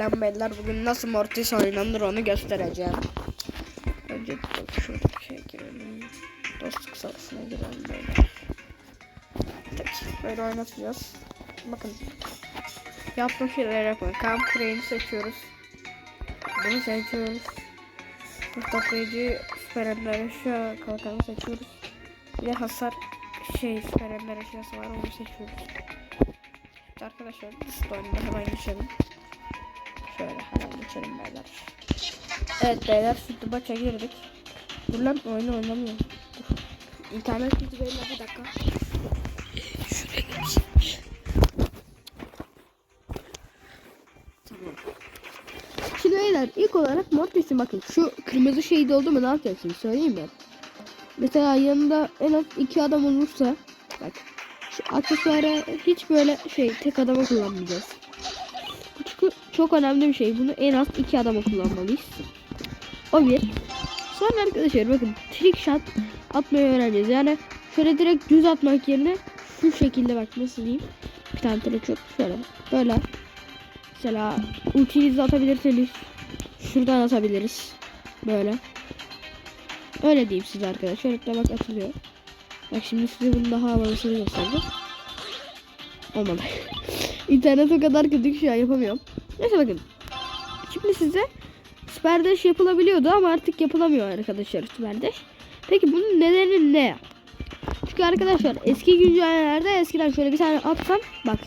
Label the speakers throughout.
Speaker 1: Selam beyler. Bugün nasıl Mortis oynanır onu göstereceğim. Önce şey girelim. Dostluk sırasına girelim böyle. Tek böyle oynatacağız. Bakın. Yaptığım şeylere yapın. Camp Crane'i seçiyoruz. Bunu seçiyoruz. Toplayıcı süper ender kalkanı seçiyoruz. Bir de hasar şey süper ender var onu seçiyoruz. İşte arkadaşlar oyununa hemen geçelim. Şöyle hemen geçelim beyler. Evet beyler şimdi maça girdik. Dur lan oyunu oynamıyorum. İnternet gitti beyler bir dakika. Şuraya geçeyim. Tamam. Şimdi beyler ilk olarak Mortis'in bakın şu kırmızı şey doldu mu ne yapacaksın söyleyeyim mi? Mesela yanında en az iki adam olursa bak şu aksesuarı hiç böyle şey tek adama kullanmayacağız. Çok önemli bir şey. Bunu en az iki adama kullanmalıyız. O bir. Sonra arkadaşlar bakın trick shot atmayı öğreneceğiz. Yani şöyle direkt düz atmak yerine şu şekilde bak nasıl diyeyim. Bir tane trick shot şöyle böyle. Mesela ultinizi atabilirseniz şuradan atabiliriz. Böyle. Öyle diyeyim size arkadaşlar. Şöyle bak atılıyor. Bak şimdi size bunu daha havalısını göstereceğim. Olmadı. İnternet o kadar kötü ki şu an yapamıyorum. Neyse bakın. Şimdi size Super Dash yapılabiliyordu ama artık yapılamıyor arkadaşlar Super Dash. Peki bunun nedeni ne? Çünkü arkadaşlar eski güncellerde eskiden şöyle bir tane atsam bak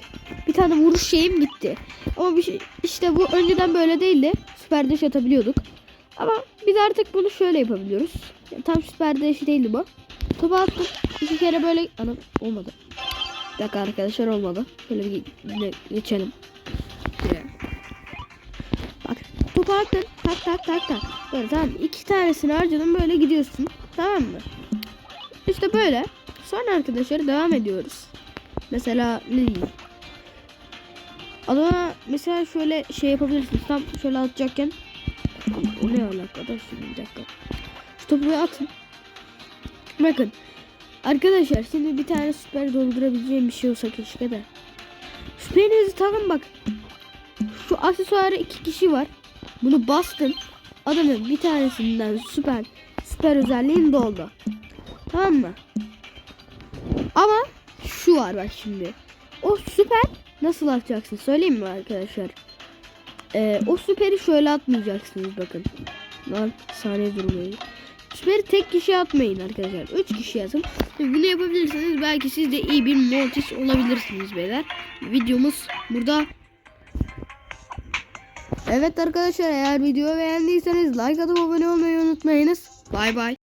Speaker 1: bir tane vuruş şeyim gitti. Ama bir şey, işte bu önceden böyle değildi. Super Dash atabiliyorduk. Ama biz artık bunu şöyle yapabiliyoruz. Yani tam Super Dash değildi bu. Topu attım. İki kere böyle... Anam olmadı. Bir dakika arkadaşlar olmadı. Şöyle bir geçelim. Şuraya. Bak topu attın. Tak tak tak tak. Böyle tamam iki tanesini harcadım böyle gidiyorsun. Tamam mı? İşte böyle. Sonra arkadaşlar devam ediyoruz. Mesela ne diyeyim? Adama mesela şöyle şey yapabilirsiniz. Tam şöyle atacakken. O ne alakada şimdi bir dakika. Şu topu atın. Bakın. Arkadaşlar şimdi bir tane süper doldurabileceğim bir şey olsa keşke de. Süperinizi takın bak. Şu aksesuarı iki kişi var. Bunu bastın. Adamın bir tanesinden süper süper özelliğin doldu. Tamam mı? Ama şu var bak şimdi. O süper nasıl atacaksın söyleyeyim mi arkadaşlar? Ee, o süperi şöyle atmayacaksınız bakın. Lan saniye durmuyor. Süperi tek kişi atmayın arkadaşlar. Üç kişi atın. Bunu yapabilirsiniz. Belki siz de iyi bir mortis olabilirsiniz beyler. Videomuz burada. Evet arkadaşlar eğer videoyu beğendiyseniz like atıp abone olmayı unutmayınız. Bay bay.